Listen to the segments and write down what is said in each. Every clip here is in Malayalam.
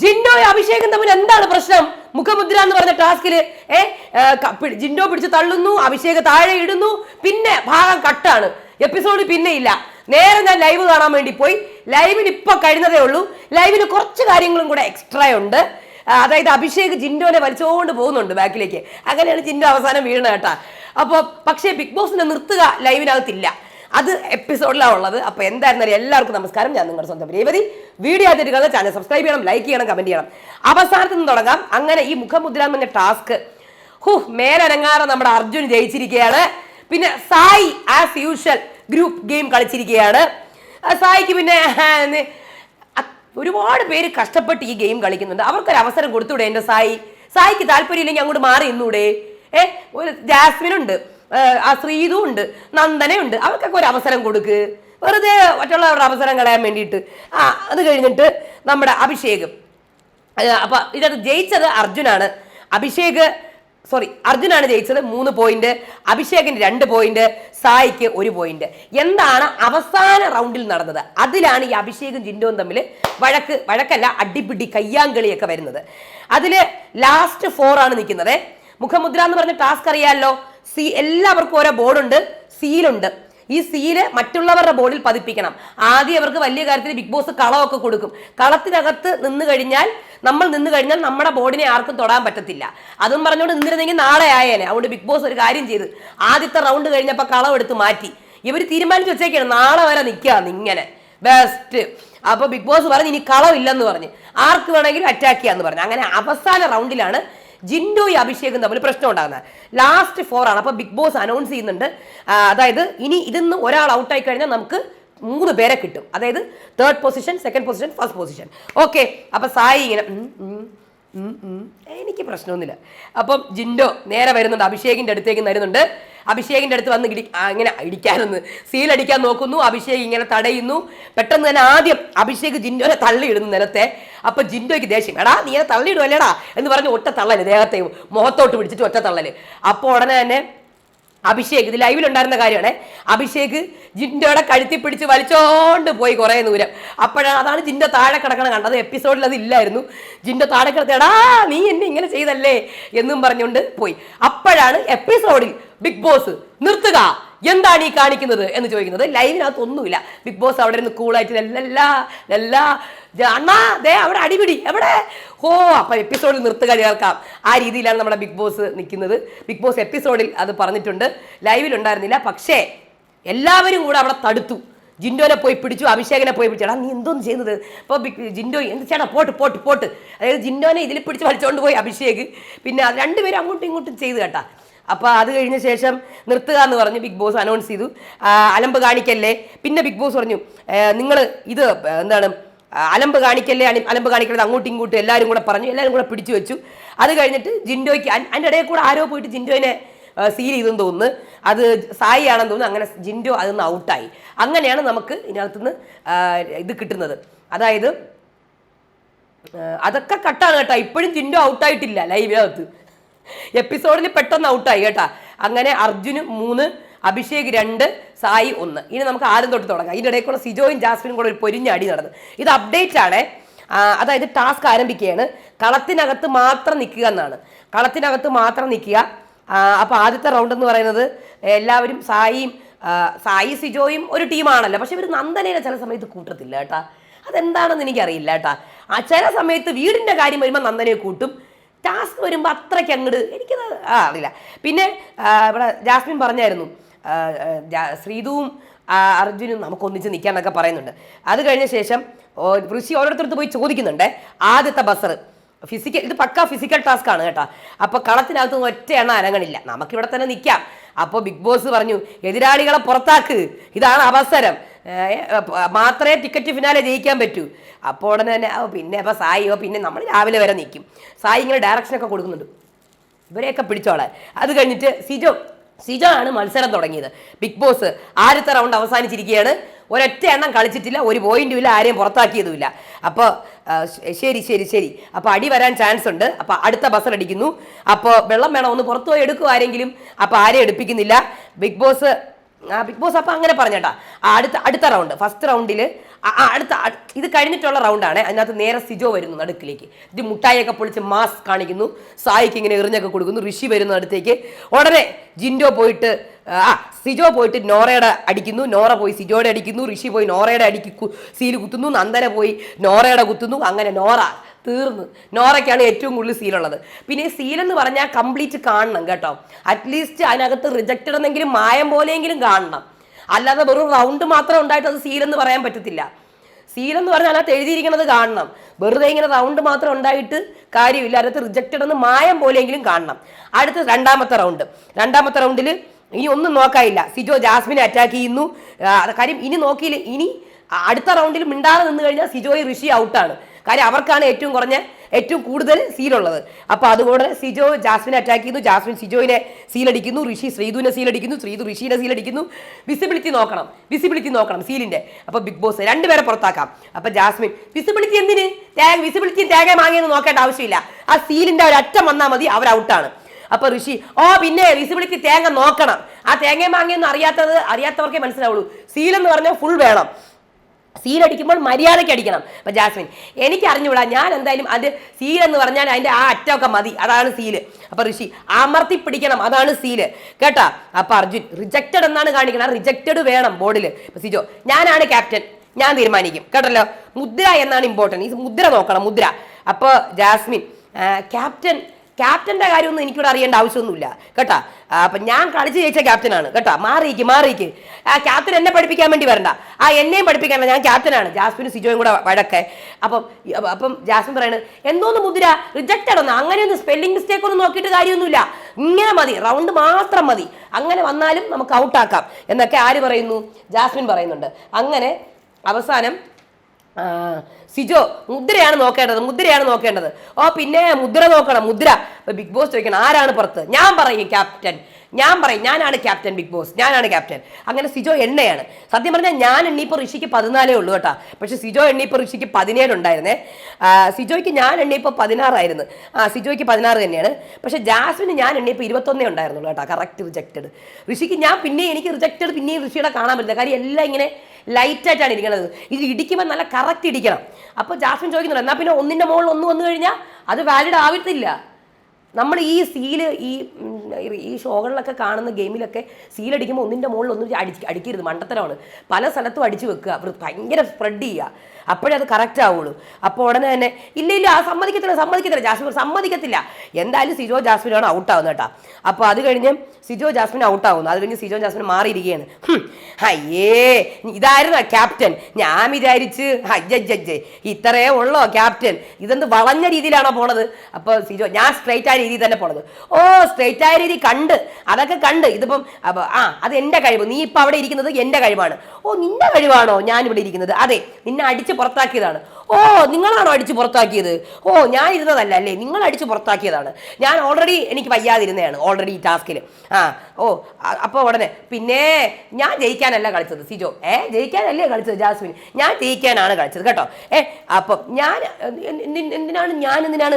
ജിൻഡോ അഭിഷേകം തമ്മിൽ എന്താണ് പ്രശ്നം? മുഖമുദ്ര എന്ന് പറഞ്ഞ ടാസ്കിൽ ഏ ജിൻഡോ പിടിച്ച് തള്ളുന്നു അഭിഷേക് താഴെ ഇടുന്നു പിന്നെ ഭാഗം കട്ടാണ് എപ്പിസോഡ് പിന്നെ ഇല്ല. നേരെ ഞാൻ ലൈവ് കാണാൻ വേണ്ടി പോയി. ലൈവിന് ഇപ്പൊ കഴിഞ്ഞതേ ഉള്ളൂ. ലൈവിന് കുറച്ച് കാര്യങ്ങളും കൂടെ എക്സ്ട്രാ ഉണ്ട്. അതായത് അഭിഷേക് ജിൻഡോനെ വലിച്ചുകൊണ്ട് പോകുന്നുണ്ട് ബാക്കിലേക്ക് അങ്ങനെയാണ് ജിൻഡോ അവസാനം വീണ കേട്ടാ. അപ്പോൾ പക്ഷേ ബിഗ് ബോസിനെ നിർത്തുക ലൈവിനകത്തില്ല അത് എപ്പിസോഡിലാണ് ഉള്ളത്. അപ്പോൾ എന്തായിരുന്നാലും എല്ലാവർക്കും നമസ്കാരം. ഞാൻ നിങ്ങളുടെ സ്വന്തം രേവതി. വീഡിയോ ആദ്യമായിട്ട് ചാനൽ സബ്സ്ക്രൈബ് ചെയ്യണം ലൈക്ക് ചെയ്യണം കമന്റ് ചെയ്യണം. അവസാനത്തിൽ നിന്ന് തുടങ്ങാം. അങ്ങനെ ഈ മുഖമുദ്ര എന്ന ടാസ്ക് ഹു മേലനങ്ങാറെ നമ്മുടെ അർജുൻ ജയിച്ചിരിക്കുകയാണ്. പിന്നെ Sai as usual group game കളിച്ചിരിക്കുകയാണ്. സായിക്ക് പിന്നെ ഒരുപാട് പേര് കഷ്ടപ്പെട്ട് ഈ ഗെയിം കളിക്കുന്നുണ്ട്. അവർക്കൊരു അവസരം കൊടുത്തൂടെ എന്റെ സായി. സായിക്ക് താല്പര്യമില്ലെങ്കിൽ അങ്ങോട്ട് മാറി ഇന്നൂടെ ഏഹ് ഒരു ഏ, ആ ശ്രീതു ഉണ്ട് നന്ദനയുണ്ട് അവർക്കൊക്കെ ഒരു അവസരം കൊടുക്ക്. വെറുതെ മറ്റുള്ളവരുടെ അവസരം കളയാൻ വേണ്ടിയിട്ട്. ആ അത് കഴിഞ്ഞിട്ട് നമ്മുടെ അഭിഷേകം. അപ്പൊ ഇതത് ജയിച്ചത് അർജുനാണ്. അഭിഷേക് സോറി അർജുനാണ് ജയിച്ചത് മൂന്ന് പോയിന്റ് അഭിഷേകിന് രണ്ട് പോയിന്റ് സായിക്ക് ഒരു പോയിന്റ് എന്താണ് അവസാന റൗണ്ടിൽ നടന്നത്? അതിലാണ് ഈ അഭിഷേകും ജിൻഡോയും തമ്മിൽ വഴക്ക് വഴക്കല്ല അടിപിടി കയ്യാങ്കളിയൊക്കെ വരുന്നത്. അതിൽ ലാസ്റ്റ് ഫോർ ആണ് നിൽക്കുന്നത്. മുഖമുദ്ര എന്ന് പറഞ്ഞ ടാസ്ക് അറിയാമല്ലോ സി എല്ലാവർക്കും ഓരോ ബോർഡുണ്ട് സീലുണ്ട്. ഈ സീൽ മറ്റുള്ളവരുടെ ബോർഡിൽ പതിപ്പിക്കണം. ആദ്യം അവർക്ക് വലിയ കാര്യത്തിൽ ബിഗ് ബോസ് കളമൊക്കെ കൊടുക്കും. കളത്തിനകത്ത് നിന്ന് കഴിഞ്ഞാൽ നമ്മൾ നിന്ന് കഴിഞ്ഞാൽ നമ്മുടെ ബോർഡിനെ ആർക്കും തൊടാൻ പറ്റത്തില്ല. അതും പറഞ്ഞുകൊണ്ട് നിന്നിരുന്നെങ്കിൽ നാളെ ആയേനെ. അതുകൊണ്ട് ബിഗ് ബോസ് ഒരു കാര്യം ചെയ്ത് ആദ്യത്തെ റൗണ്ട് കഴിഞ്ഞപ്പോൾ കളം എടുത്ത് മാറ്റി. ഇവർ തീരുമാനിച്ച് വെച്ചേക്കാണ് നാളെ വരെ നിൽക്കുക ഇങ്ങനെ ബെസ്റ്റ് അപ്പോൾ ബിഗ് ബോസ് പറഞ്ഞ് ഇനി കളമില്ലെന്ന് പറഞ്ഞ്. ആർക്ക് വേണമെങ്കിലും അറ്റാക്ക് ചെയ്യാന്ന് പറഞ്ഞു. അങ്ങനെ അവസാന റൗണ്ടിലാണ് ജിൻഡോയും അഭിഷേകും തമ്മിൽ പ്രശ്നം ഉണ്ടാകുന്നത്. ലാസ്റ്റ് ഫോർ ആണ്. അപ്പൊ ബിഗ് ബോസ് അനൗൺസ് ചെയ്യുന്നുണ്ട്. അതായത് ഇനി ഇതിന്ന് ഒരാൾ ഔട്ട് ആയി കഴിഞ്ഞാൽ നമുക്ക് മൂന്ന് പേരെ കിട്ടും. അതായത് third position second position first position okay അപ്പൊ സായി ഇങ്ങനെ. എനിക്ക് പ്രശ്നമൊന്നുമില്ല. അപ്പം ജിൻഡോ നേരെ വരുന്നുണ്ട്. അഭിഷേകിന്റെ അടുത്തേക്ക് വരുന്നുണ്ട്. അഭിഷേകിന്റെ അടുത്ത് വന്ന് ഇടി ഇങ്ങനെ ഇടിക്കാനെന്ന് സീലടിക്കാൻ നോക്കുന്നു. അഭിഷേക് ഇങ്ങനെ തടയുന്നു. പെട്ടെന്ന് തന്നെ ആദ്യം അഭിഷേക് ജിൻഡോനെ തള്ളിയിടുന്നു നിലത്തെ. അപ്പൊ ജിൻഡോയ്ക്ക് ദേഷ്യം. എടാ നീ എന്നെ തള്ളിയിടുമല്ലേടാ എന്ന് പറഞ്ഞ് ഒറ്റ തള്ളൽ ദേഹത്തെ മുഖത്തോട്ട് പിടിച്ചിട്ട് ഒറ്റ തള്ളൽ. അപ്പോൾ ഉടനെ തന്നെ അഭിഷേക് ഇത് ലൈവിലുണ്ടായിരുന്ന കാര്യമാണ്. അഭിഷേക് ജിൻഡോയുടെ കഴുത്തി പിടിച്ച് വലിച്ചോണ്ട് പോയി കുറേ ദൂരം. അപ്പോഴാണ് അതാണ് ജിൻഡോ താഴെ കിടക്കണം കണ്ടത്. എപ്പിസോഡിൽ അത് ഇല്ലായിരുന്നു. ജിൻഡോ താഴെ കിടത്തേടാ നീ എന്നെ ഇങ്ങനെ ചെയ്തല്ലേ? എന്നും പറഞ്ഞുകൊണ്ട് പോയി. അപ്പോഴാണ് എപ്പിസോഡിൽ ബിഗ് ബോസ് നിർത്തുക. എന്താണ് ഈ കാണിക്കുന്നത് എന്ന് ചോദിക്കുന്നത്. ലൈവിനകത്ത് ഒന്നുമില്ല ബിഗ് ബോസ് അവിടെ നിന്ന് കൂളായിട്ട് നല്ല അണ്ണാ ദേ അവിടെ അടിപിടി. എവിടെ? ഓ അപ്പൊ എപ്പിസോഡിൽ നിർത്തുക ചേർക്കാം ആ രീതിയിലാണ് നമ്മുടെ ബിഗ് ബോസ് നിൽക്കുന്നത്. ബിഗ് ബോസ് എപ്പിസോഡിൽ അത് പറഞ്ഞിട്ടുണ്ട്. ലൈവിൽ ഉണ്ടായിരുന്നില്ല പക്ഷേ എല്ലാവരും കൂടെ അവിടെ തടുത്തു. ജിൻഡോനെ പോയി പിടിച്ചു അഭിഷേകനെ പോയി പിടിച്ചു. എടാ നീ എന്തോന്ന് ചെയ്യുന്നത്? അപ്പോൾ ജിൻഡോ എന്ത് ചേട്ടാ പോട്ട് പോട്ട് പോട്ട്. അതായത് ജിൻഡോനെ ഇതിൽ പിടിച്ച് വലിച്ചുകൊണ്ട് പോയി അഭിഷേക്. പിന്നെ രണ്ടുപേരും അങ്ങോട്ടും ഇങ്ങോട്ടും ചെയ്ത് കേട്ടാ. അപ്പോൾ അത് കഴിഞ്ഞ ശേഷം നിർത്തുക എന്ന് പറഞ്ഞ് ബിഗ് ബോസ് അനൗൺസ് ചെയ്തു. അലമ്പ് കാണിക്കല്ലേ? പിന്നെ ബിഗ് ബോസ് പറഞ്ഞു നിങ്ങൾ ഇത് എന്താണ് അലമ്പ് കാണിക്കല്ലേ? അലമ്പ് കാണിക്കരുത് അങ്ങോട്ടും ഇങ്ങോട്ടും എല്ലാവരും കൂടെ പറഞ്ഞു എല്ലാവരും കൂടെ പിടിച്ചു വെച്ചു. അത് കഴിഞ്ഞിട്ട് ജിൻഡോയ്ക്ക് അതിന്റെ ഇടയിൽ കൂടെ ആരോ പോയിട്ട് ജിൻഡോയിനെ സീൽ ചെയ്തെന്ന് തോന്നുന്നു. അത് സായി ആണെന്ന് തോന്നുന്നു അങ്ങനെ ജിൻഡോ അതിൽ നിന്ന് ഔട്ടായി. അങ്ങനെയാണ് നമുക്ക് ഇതിനകത്തുനിന്ന് ഇത് കിട്ടുന്നത്. അതായത് അതൊക്കെ കട്ടാണ് കേട്ടോ. ഇപ്പോഴും ജിൻഡോ ഔട്ടായിട്ടില്ല ലൈവിനകത്ത് എപ്പിസോഡിൽ പെട്ടെന്ന് ഔട്ടായി കേട്ടാ. അങ്ങനെ അർജുന് മൂന്ന് അഭിഷേക് രണ്ട് സായി ഒന്ന്. ഇനി നമുക്ക് ആദ്യം തൊട്ട് തുടങ്ങാം. ഇതിന്റെ ഇടയിൽ കൂടെ സിജോയും ജാസ്മിനും കൂടെ ഒരു പൊരിഞ്ഞ അടി നടന്നു. ഇത് അപ്ഡേറ്റ് ആണ്. അതായത് ടാസ്ക് ആരംഭിക്കുകയാണ്. കളത്തിനകത്ത് മാത്രം നിൽക്കുക എന്നാണ്. കളത്തിനകത്ത് മാത്രം നിൽക്കുക. അപ്പോൾ ആദ്യത്തെ റൗണ്ട് എന്ന് പറയുന്നത് എല്ലാവരും സായിയും സായി സിജോയും ഒരു ടീമാണല്ലോ പക്ഷെ ഇവർ നന്ദനേനെ ചില സമയത്ത് കൂട്ടത്തില്ല കേട്ടാ. അതെന്താണെന്ന് എനിക്കറിയില്ല കേട്ടാ. ആ ചില സമയത്ത് വീടിന്റെ കാര്യം വരുമ്പോൾ നന്ദനയെ കൂട്ടും. ടാസ്ക് വരുമ്പോൾ അത്രയ്ക്ക് അങ്ങോട്ട് എനിക്കത് ആ അറിയില്ല. പിന്നെ ഇവിടെ ജാസ്മിൻ പറഞ്ഞായിരുന്നു ശ്രീതുവും അർജുനും നമുക്ക് ഒന്നിച്ച് നിൽക്കാന്നൊക്കെ പറയുന്നുണ്ട്. അത് കഴിഞ്ഞ ശേഷം ഋഷി ഓരോരുത്തരത്ത് പോയി ചോദിക്കുന്നുണ്ട് ആദ്യത്തെ ബസർ ഫിസിക്കൽ ഇത് പക്ക ഫിസിക്കൽ ടാസ്ക് ആണ് കേട്ടോ. അപ്പോൾ കളത്തിനകത്ത് ഒറ്റ എണ്ണ അനങ്ങണില്ല നമുക്കിവിടെ തന്നെ നിൽക്കാം അപ്പോൾ ബിഗ് ബോസ് പറഞ്ഞു എതിരാളികളെ പുറത്താക്ക്. ഇതാണ് അവസരം. മാത്രമേ ടിക്കറ്റ് ഫിനാലെ ജയിക്കാൻ പറ്റൂ. അപ്പോൾ ഉടനെ തന്നെ പിന്നെ അപ്പോൾ സായിയോ പിന്നെ നമ്മൾ രാവിലെ വരെ നിൽക്കും സായി ഇങ്ങനെ ഡയറക്ഷനൊക്കെ കൊടുക്കുന്നുണ്ട്. ഇവരെയൊക്കെ പിടിച്ചോളാൻ. അത് കഴിഞ്ഞിട്ട് സിജോ സിജോ ആണ് മത്സരം തുടങ്ങിയത്. ബിഗ് ബോസ് ആദ്യത്തെ റൗണ്ട് അവസാനിച്ചിരിക്കുകയാണ്. ഒരൊറ്റ എണ്ണം കളിച്ചിട്ടില്ല ഒരു പോയിന്റും ഇല്ല ആരെയും പുറത്താക്കിയതുമില്ല അപ്പോൾ ശരി ശരി ശരി. അപ്പോൾ അടി വരാൻ ചാൻസ് ഉണ്ട്. അപ്പോൾ അടുത്ത ബസർ അടിക്കുന്നു. അപ്പോൾ വെള്ളം വേണം ഒന്ന് പുറത്തു പോയി എടുക്കും ആരെങ്കിലും. അപ്പോൾ ആരെയും എടുപ്പിക്കുന്നില്ല. ബിഗ് ബോസ് ബിഗ് ബോസ് അപ്പോൾ അങ്ങനെ പറഞ്ഞേട്ടാ. അടുത്ത അടുത്ത റൗണ്ട് ഫസ്റ്റ് റൗണ്ടിൽ അടുത്ത ഇത് കഴിഞ്ഞിട്ടുള്ള റൗണ്ടാണ് അതിനകത്ത് നേരെ സിജോ വരുന്നു നടുക്കിലേക്ക്. ഇത് മുട്ടായിയൊക്കെ പൊളിച്ച് മാസ് കാണിക്കുന്നു. സായിക്ക് ഇങ്ങനെ എറിഞ്ഞൊക്കെ കൊടുക്കുന്നു. ഋഷി വരുന്നു അടുത്തേക്ക്. ഉടനെ ജിൻഡോ പോയിട്ട് ആ സിജോ പോയിട്ട് നോറയുടെ അടിക്കുന്നു. നോറ പോയി സിജോയുടെ അടിക്കുന്നു. ഋഷി പോയി നോറയുടെ അടിക്ക് സീൽ കുത്തുന്നു. നന്ദന പോയി നോറയുടെ കുത്തുന്നു. അങ്ങനെ നോറ തീർന്നു. നോറയ്ക്കാണ് ഏറ്റവും കൂടുതൽ സീലുള്ളത്. പിന്നെ സീലെന്ന് പറഞ്ഞാൽ കംപ്ലീറ്റ് കാണണം കേട്ടോ. അറ്റ്ലീസ്റ്റ് അതിനകത്ത് റിജക്റ്റഡ് എന്നെങ്കിലും മായം പോലെയെങ്കിലും കാണണം. അല്ലാതെ വെറും റൗണ്ട് മാത്രം ഉണ്ടായിട്ട് അത് സീലെന്ന് പറയാൻ പറ്റത്തില്ല. സീലെന്ന് പറഞ്ഞാൽ അതിനകത്ത് എഴുതിയിരിക്കുന്നത് കാണണം. വെറുതെ ഇങ്ങനെ റൗണ്ട് മാത്രം ഉണ്ടായിട്ട് കാര്യമില്ല. അതിനകത്ത് റിജക്റ്റഡ് എന്ന് മായം പോലെയെങ്കിലും കാണണം. അടുത്ത രണ്ടാമത്തെ റൗണ്ട് രണ്ടാമത്തെ റൗണ്ടിൽ ഇനി ഒന്നും നോക്കാനില്ല. സിജോ ജാസ്മിനെ അറ്റാക്ക് ചെയ്യുന്നു. കാര്യം ഇനി നോക്കിയില്ല. ഇനി അടുത്ത റൗണ്ടിൽ മിണ്ടാതെ നിന്ന് കഴിഞ്ഞാൽ സിജോയി ഋഷി ഔട്ടാണ് കാര്യം അവർക്കാണ് ഏറ്റവും കുറഞ്ഞ ഏറ്റവും കൂടുതൽ സീലുള്ളത് അപ്പോൾ അതുപോലെ സിജോ ജാസ്മിനെ അറ്റാക്ക് ചെയ്യുന്നു ജാസ്മിൻ സിജോയിനെ സീലടിക്കുന്നു ഋഷി ശ്രീധുവിനെ സീലടിക്കുന്നു ശ്രീധു ഋഷിനെ സീലടിക്കുന്നു വിസിബിലിറ്റി നോക്കണം. വിസിബിലിറ്റി നോക്കണം സീലിന്റെ അപ്പോൾ ബിഗ് ബോസ് രണ്ടുപേരെ പുറത്താക്കാം. അപ്പോൾ ജാസ്മിൻ വിസിബിലിറ്റി എന്തിന്? തേങ്ങ വിസിബിലിറ്റി തേങ്ങ മാങ്ങിയെന്ന് നോക്കേണ്ട ആവശ്യമില്ല. ആ സീലിന്റെ ഒരു അറ്റം വന്നാൽ മതി അവർ ഔട്ടാണ് അപ്പൊ ഋഷി ഓ പിന്നെ വിസിബിലിറ്റി തേങ്ങ നോക്കണം. ആ തേങ്ങ മാങ്ങയൊന്നും അറിയാത്തത് അറിയാത്തവർക്കേ മനസ്സിലാവുള്ളൂ. സീലെന്ന് പറഞ്ഞാൽ ഫുൾ വേണം. സീൽ അടിക്കുമ്പോൾ മര്യാദയ്ക്ക് അടിക്കണം. അപ്പൊ ജാസ്മിൻ എനിക്ക് അറിഞ്ഞുകൂടാ ഞാൻ എന്തായാലും അത് സീൽ എന്ന് പറഞ്ഞാൽ അതിന്റെ ആ അറ്റമൊക്കെ മതി. അതാണ് സീൽ അപ്പൊ ഋഷി അമർത്തി പിടിക്കണം. അതാണ് സീൽ കേട്ടാ? അപ്പൊ അർജുൻ റിജക്റ്റഡ് എന്നാണ് കാണിക്കണം റിജക്റ്റഡ് വേണം ബോർഡിൽ സിജോ ഞാനാണ് ക്യാപ്റ്റൻ ഞാൻ തീരുമാനിക്കും. കേട്ടല്ലോ? മുദ്ര എന്നാണ് ഇമ്പോർട്ടന്റ് ഈ മുദ്ര നോക്കണം മുദ്ര. അപ്പോൾ ജാസ്മിൻ ക്യാപ്റ്റൻ ക്യാപ്റ്റന്റെ കാര്യമൊന്നും എനിക്കിവിടെ അറിയേണ്ട ആവശ്യമൊന്നുമില്ല. കേട്ടാ? അപ്പം ഞാൻ കളിച്ച് ജയിച്ച ക്യാപ്റ്റനാണ്. കേട്ടാ? മാറിയിക്ക് മാറിയിക്ക് ആ ക്യാപ്റ്റൻ എന്നെ പഠിപ്പിക്കാൻ വേണ്ടി വരണ്ട. ആ എന്നെയും പഠിപ്പിക്കാൻ ഞാൻ ക്യാപ്റ്റനാണ്. ജാസ്മിനും സിജോയും കൂടെ വഴക്കെ. അപ്പം അപ്പൊ- ജാസ്മിൻ പറയുന്നത് എന്തോന്ന് മുതിര റിജക്റ്റഡ് ഒന്ന് അങ്ങനെയൊന്നും സ്പെല്ലിംഗ് മിസ്റ്റേക്ക് ഒന്നും നോക്കിയിട്ട് കാര്യമൊന്നുമില്ല. ഇങ്ങനെ മതി. റൗണ്ട് മാത്രം മതി. അങ്ങനെ വന്നാലും നമുക്ക് ഔട്ടാക്കാം എന്നൊക്കെ ആര് പറയുന്നു? ജാസ്മിൻ പറയുന്നുണ്ട്. അങ്ങനെ അവസാനം സിജോ മുദ്രയാണ് നോക്കേണ്ടത് മുദ്രയാണ് നോക്കേണ്ടത്. ഓ പിന്നെ മുദ്ര നോക്കണം മുദ്ര. ബിഗ് ബോസ് ചോദിക്കണം ആരാണ് പുറത്ത്? ഞാൻ പറയും ക്യാപ്റ്റൻ. ഞാൻ പറയും ഞാനാണ് ക്യാപ്റ്റൻ ബിഗ് ബോസ്. ഞാനാണ് ക്യാപ്റ്റൻ. അങ്ങനെ സിജോ എണ്ണയാണ്. സത്യം പറഞ്ഞാൽ ഞാൻ എണ്ണിപ്പോൾ ഋഷിക്ക് പതിനാലേ ഉള്ളൂ കേട്ടോ. പക്ഷേ സിജോ എണ്ണിപ്പോൾ ഋഷിക്ക് പതിനേഴ് ഉണ്ടായിരുന്നേ. സിജോയ്ക്ക് ഞാൻ എണ്ണിയപ്പോൾ പതിനാറായിരുന്നു. ആ സിജോയ്ക്ക് പതിനാറ് തന്നെയാണ്. പക്ഷേ ജാസ്മിന് ഞാൻ എണ്ണിയപ്പോൾ ഇരുപത്തൊന്നേ ഉണ്ടായിരുന്നുള്ളൂ കേട്ടോ. കറക്റ്റ് റിജക്റ്റഡ് ഋഷിക്ക് ഞാൻ പിന്നെ എനിക്ക് റിജക്റ്റഡ് പിന്നെയും ഋഷിയുടെ കാണാൻ പറ്റില്ല. കാര്യം എല്ലാം ഇങ്ങനെ ലൈറ്റായിട്ടാണ് ഇരിക്കുന്നത്. ഇത് ഇടിക്കുമ്പോൾ നല്ല കറക്റ്റ് ഇടിക്കണം. അപ്പോൾ ജാസ്മിൻ ചോദിക്കുന്നുണ്ട് എന്നാൽ പിന്നെ ഒന്നിന്റെ മുകളിൽ ഒന്ന് വന്നു കഴിഞ്ഞാൽ അത് വാലിഡ് ആവത്തില്ല. നമ്മൾ ഈ സീൽ ഈ ഈ ഷോകളിലൊക്കെ കാണുന്ന ഗെയിമിലൊക്കെ സീലടിക്കുമ്പോൾ ഒന്നിന്റെ മുകളിൽ ഒന്നും അടിച്ച് അടിക്കരുത്. മണ്ടത്തരമാണ്. പല സ്ഥലത്തും അടിച്ചു വെക്കുക. ഭയങ്കര സ്പ്രെഡ് ചെയ്യുക. അപ്പോഴേ അത് കറക്റ്റ് ആവുള്ളൂ. അപ്പോൾ ഉടനെ തന്നെ ഇല്ല ഇല്ല ആ സമ്മതിക്കത്തില്ല സമ്മതിക്കത്തില്ല ജാസ്മിൻ സമ്മതിക്കത്തില്ല. എന്തായാലും സിജോ ജാസ്മിനാണ് ഔട്ട് ആവുന്നത് കേട്ടോ. അപ്പോൾ അത് കഴിഞ്ഞ് സിജോ ജാസ്മിൻ ഔട്ട് ആവുന്നു. അത് കഴിഞ്ഞ് സിജോ ജാസ്മിൻ മാറിയിരിക്കുകയാണ്. അയ്യേ ഇതായിരുന്നു ക്യാപ്റ്റൻ ഞാൻ വിചാരിച്ച് അജ്ജജ്ജ് ഇത്രയേ ഉള്ളോ ക്യാപ്റ്റൻ ഇതെന്ത് വളഞ്ഞ രീതിയിലാണോ പോണത്? അപ്പോൾ സിജോ ഞാൻ സ്ട്രൈറ്റ് ആയ രീതിയിൽ തന്നെ പോണത്. ഓ സ്ട്രൈറ്റ് ആയ രീതി കണ്ട്. അതൊക്കെ കണ്ട്. ഇതിപ്പം ആ അത് എന്റെ കഴിവ്. നീ ഇപ്പം അവിടെ ഇരിക്കുന്നത് എന്റെ കഴിവാണ്. ഓ നിന്റെ കഴിവാണോ ഞാൻ ഇവിടെ ഇരിക്കുന്നത്? അതെ നിന്നെ അടിച്ച് പുറത്താക്കിയതാണ്. ഓ നിങ്ങളാണോ അടിച്ച് പുറത്താക്കിയത്? ഓ ഞാൻ ഇരുന്നതല്ല അല്ലേ? നിങ്ങൾ അടിച്ച് പുറത്താക്കിയതാണ്. ഞാൻ ഓൾറെഡി എനിക്ക് വയ്യാതിരുന്നതാണ് ഓൾറെഡി ഈ ടാസ്കിൽ ആ ഓ അപ്പോൾ ഉടനെ പിന്നെ ഞാൻ ജയിക്കാനല്ല കളിച്ചത് സിജോ. ഏ ജയിക്കാനല്ലേ കളിച്ചത് ജാസ്മിൻ? ഞാൻ ജയിക്കാനാണ് കളിച്ചത് കേട്ടോ. ഏ അപ്പം ഞാൻ എന്ത്- എന്ത്- എന്തിനാണ് ഞാൻ എന്തിനാണ്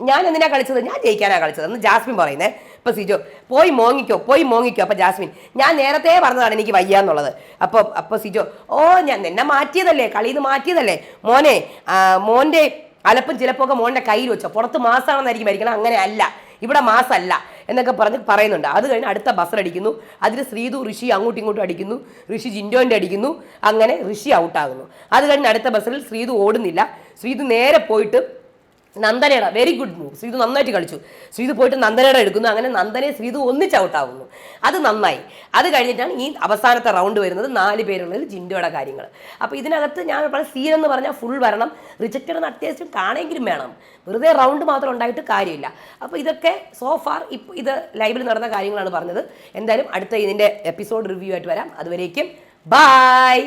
ഞാൻ എന്തിനാണ് കളിച്ചത്? ഞാൻ ജയിക്കാനാണ് കളിച്ചത്. എന്ന് ജാസ്മിൻ പറയുന്നേ ഇപ്പൊ സിജോ പോയി മോങ്ങിക്കോ പോയി മോങ്ങിക്കോ. അപ്പൊ ജാസ്മിൻ ഞാൻ നേരത്തെ പറഞ്ഞതാണ് എനിക്ക് വയ്യ എന്നുള്ളത് അപ്പൊ അപ്പൊ സിജോ ഓ ഞാൻ നിന്നെ മാറ്റിയതല്ലേ കളിയിൽ നിന്ന് മാറ്റിയതല്ലേ? മോനെ മോന്റെ അലപ്പം ചിലപ്പോ ഒക്കെ മോന്റെ കയ്യിൽ വെച്ചോ. പുറത്ത് മാസമാണെന്നായിരിക്കും മരിക്കണം അങ്ങനെ അല്ല. ഇവിടെ മാസമല്ല എന്നൊക്കെ പറഞ്ഞ് പറയുന്നുണ്ട്. അത് കഴിഞ്ഞ് അടുത്ത ബസ്സിലടിക്കുന്നു അതിൽ ശ്രീതു ഋഷി അങ്ങോട്ടും ഇങ്ങോട്ടും അടിക്കുന്നു. ഋഷി ജിൻഡോന്റെ അടിക്കുന്നു. അങ്ങനെ ഋഷി ഔട്ടാകുന്നു അത് കഴിഞ്ഞ് അടുത്ത ബസ്സിൽ ശ്രീതു ഓടുന്നില്ല. ശ്രീതു നേരെ പോയിട്ട് നന്ദനയുടെ വെരി ഗുഡ് മൂവ് ശ്രീതു നന്നായിട്ട് കളിച്ചു. ശ്രീതു പോയിട്ട് നന്ദനയുടെ എടുക്കുന്നു. അങ്ങനെ നന്ദനെ ശ്രീതു ഒന്നിച്ച് ഔട്ടാവുന്നു അത് നന്നായി. അത് കഴിഞ്ഞിട്ടാണ് ഈ അവസാനത്തെ റൗണ്ട് വരുന്നത്. നാല് പേരുള്ളത് ജിൻഡോയുടെ കാര്യങ്ങൾ. അപ്പോൾ ഇതിനകത്ത് ഞാൻ പറഞ്ഞ സീൻ എന്ന് പറഞ്ഞാൽ ഫുൾ വരണം. റിജക്റ്റഡ് എന്ന് അത്യാവശ്യം കാണെങ്കിലും വേണം. വെറുതെ റൗണ്ട് മാത്രം ഉണ്ടായിട്ട് കാര്യമില്ല. അപ്പോൾ ഇതൊക്കെ സോ ഫാർ ഇപ്പോൾ ഇത് ലൈവിൽ നടന്ന കാര്യങ്ങളാണ് പറഞ്ഞത്. എന്തായാലും അടുത്ത ഇതിന്റെ എപ്പിസോഡ് റിവ്യൂ ആയിട്ട് വരാം. അതുവരേക്കും ബായ്